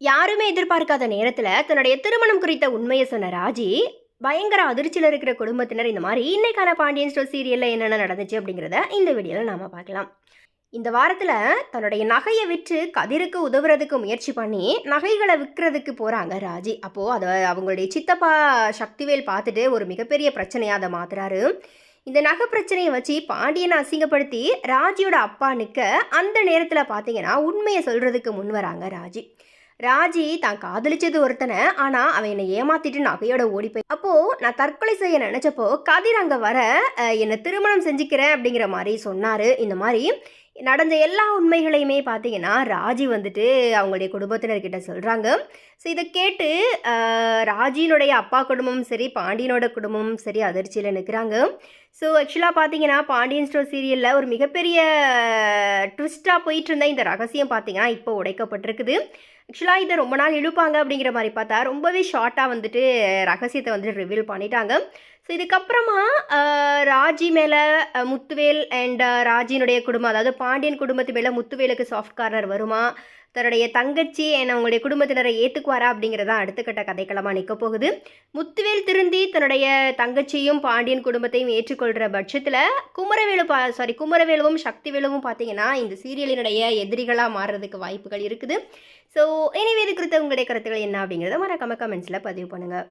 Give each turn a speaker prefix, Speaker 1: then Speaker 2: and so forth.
Speaker 1: யாருமே எதிர்பார்க்காத நேரத்தில் தன்னுடைய திருமணம் குறித்த உண்மையை சொன்ன ராஜி பயங்கர அதிர்ச்சியில் இருக்கிற குடும்பத்தினர் இந்த மாதிரி இன்னைக்கான பாண்டியன் ஸ்டோர் சீரியலில் என்னென்ன நடந்துச்சு? அப்படிங்கிறத இந்த வீடியோவில் நாம் பார்க்கலாம். இந்த வாரத்தில் தன்னுடைய நகையை விற்று கதிருக்கு உதவுறதுக்கு முயற்சி பண்ணி நகைகளை விற்கிறதுக்கு போகிறாங்க ராஜி. அப்போது அதை அவங்களுடைய சித்தப்பா சக்திவேல் பார்த்துட்டு ஒரு மிகப்பெரிய பிரச்சனையாக அதை மாத்துறாரு. இந்த நகை பிரச்சனையை வச்சு பாண்டியனை அசிங்கப்படுத்தி ராஜியோட அப்பா நிற்க அந்த நேரத்தில் பார்த்தீங்கன்னா உண்மையை சொல்கிறதுக்கு முன் வராங்க ராஜி. ராஜி தான் காதலிச்சது ஒருத்தனை ஆனால் அவன் என்னை ஏமாத்திட்டு நகையோட ஓடி போய் அப்போது நான் தற்கொலை செய்ய நினச்சப்போ கதிர் அங்கே வர என்னை திருமணம் செஞ்சுக்கிறேன் அப்படிங்கிற மாதிரி சொன்னார். இந்த மாதிரி நடந்த எல்லா உண்மைகளையுமே பார்த்தீங்கன்னா ராஜி வந்துட்டு அவங்களுடைய குடும்பத்தினர்கிட்ட சொல்கிறாங்க ஸோ இதை கேட்டு ராஜினுடைய ராஜியினுடைய அப்பா குடும்பமும் சரி பாண்டியனோட குடும்பமும் சரி அதிர்ச்சியில் நிற்கிறாங்க ஸோ ஆக்சுவலாக பார்த்தீங்கன்னா பாண்டியன் ஸ்டோர் சீரியலில் ஒரு மிகப்பெரிய ட்விஸ்ட்டாக போயிட்டு இருந்த இந்த ரகசியம் பார்த்தீங்கன்னா இப்போ உடைக்கப்பட்டிருக்குது. ஆக்சுவலாக இதை ரொம்ப நாள் இழுப்பாங்க அப்படிங்கிற மாதிரி பார்த்தா ரொம்பவே ஷார்ட்டாக வந்துட்டு ரகசியத்தை வந்துட்டு ரிவீல் பண்ணிட்டாங்க. ஸோ இதுக்கப்புறமா ராஜி மேலே முத்துவேல் அண்ட் ராஜினுடைய குடும்பம் அதாவது பாண்டியன் குடும்பத்து மேலே முத்துவேலுக்கு சாஃப்ட் கார்னர் வருமா? தன்னுடைய தங்கச்சி என அவங்களுடைய குடும்பத்தினரை ஏற்றுக்குவாரா அப்படிங்கிறதான் அடுத்த கட்ட கதைக்களமாக நிற்க போகுது. முத்துவேல் திருந்தி தன்னுடைய தங்கச்சியும் பாண்டியன் குடும்பத்தையும் ஏற்றுக்கொள்கிற பட்சத்தில் குமரவேலு பா சாரி குமரவேலுவும் சக்திவேலுவும் பார்த்தீங்கன்னா இந்த சீரியலினுடைய எதிரிகளாக மாறுறதுக்கு வாய்ப்புகள் இருக்குது. ஸோ எனவே இது குறித்த உங்களுடைய கருத்துக்கள் என்ன அப்படிங்கிறத மறக்காம கமெண்ட்ஸில் பதிவு பண்ணுங்கள்